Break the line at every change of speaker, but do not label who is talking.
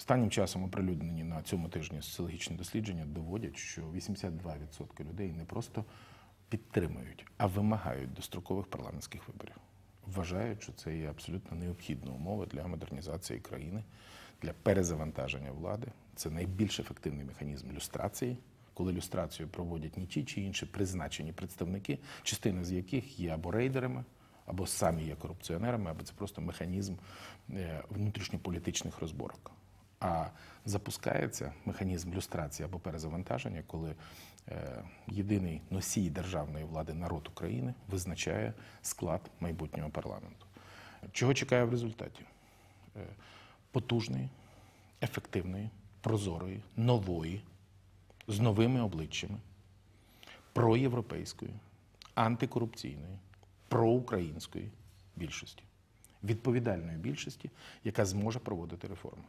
Останнім часом оприлюднені на цьому тижні соціологічні дослідження доводять, що 82% людей не просто підтримують, а вимагають дострокових парламентських виборів. Вважають, що це є абсолютно необхідна умова для модернізації країни, для перезавантаження влади. Це найбільш ефективний механізм люстрації, коли люстрацію проводять не ті чи інші призначені представники, частина з яких є або рейдерами, або самі є корупціонерами, або це просто механізм е, внутрішньополітичних розборок. А запускається механізм люстрації або перезавантаження, коли е, єдиний носій державної влади народ України визначає склад майбутнього парламенту. Чого чекає в результаті? Е, потужної, ефективної, прозорої, нової, з новими обличчями, проєвропейської, антикорупційної, проукраїнської більшості, відповідальної більшості, яка зможе проводити реформи.